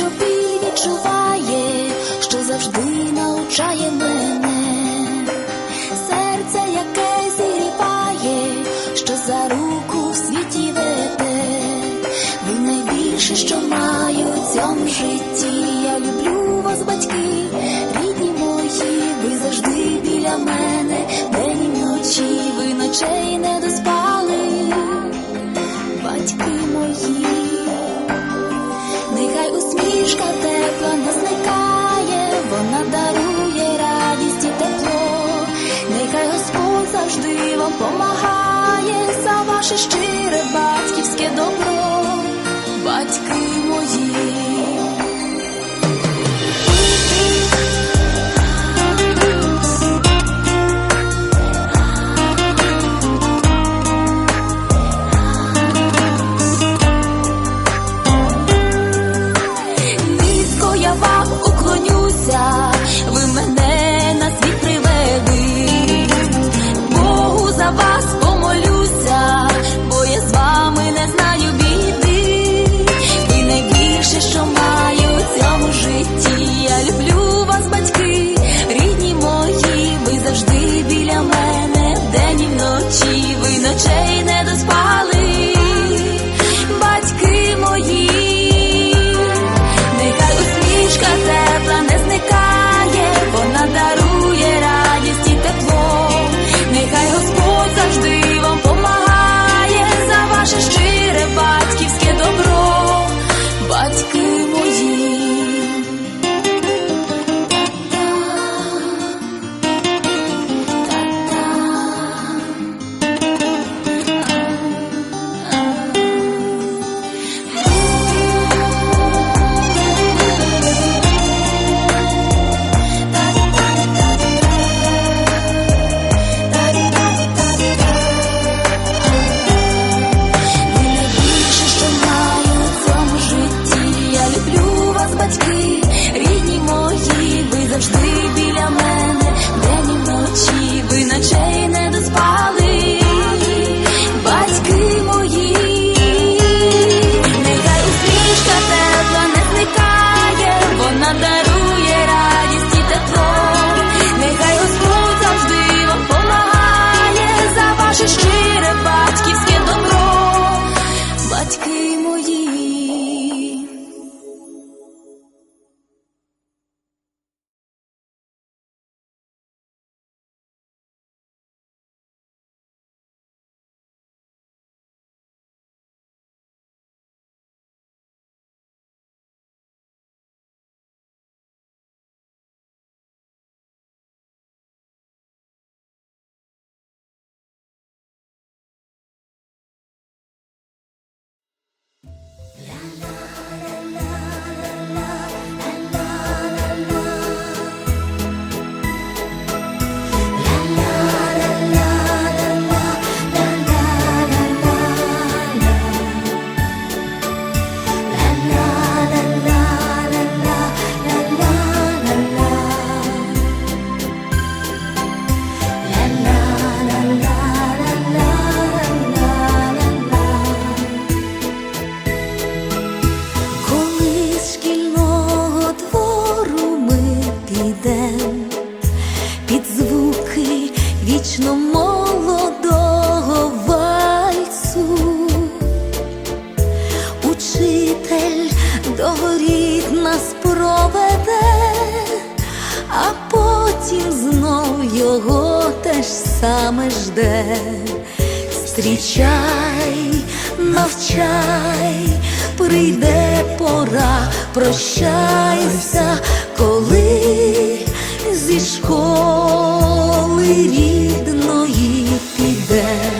що біль відчуває, що завжди навчає мене, серце, яке зігріває, що за руку в світі веде, ви найбільше, що маю в цьому житті. Я люблю вас, батьки, рідні мої, ви завжди біля мене, день і вночі, ви ночей не доспали, батьки а потім знов його теж саме жде. Зустрічай, навчай, прийде пора, прощайся, коли зі школи рідної підем.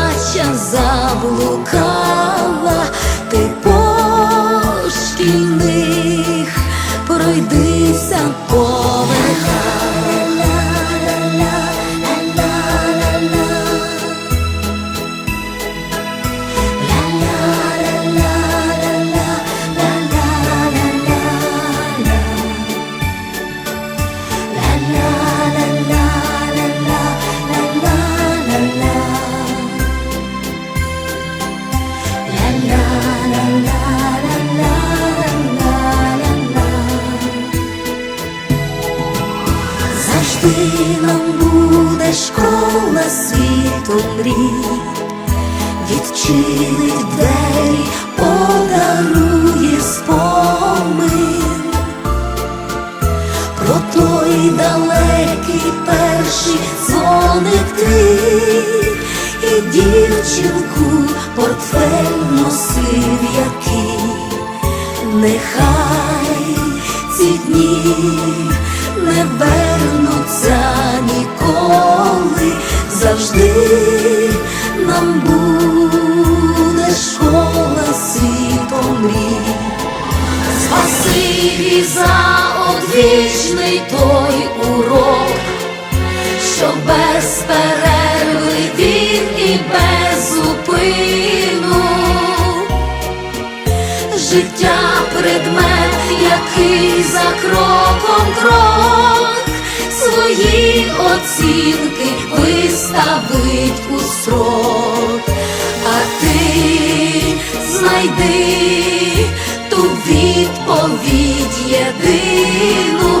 заблукала, ти по шкільних пройдися повеха. Завжди нам буде школа світу мрій, відчинить двері, подарує спомин про той далекий перший дзвоник твій і дівчинку портфель носив який. Нехай ці дні не одвічний той урок, що без перерви він і без зупину. Життя предмет, який за кроком крок свої оцінки виставить у строк, а ти знайди ту відповідь єдину,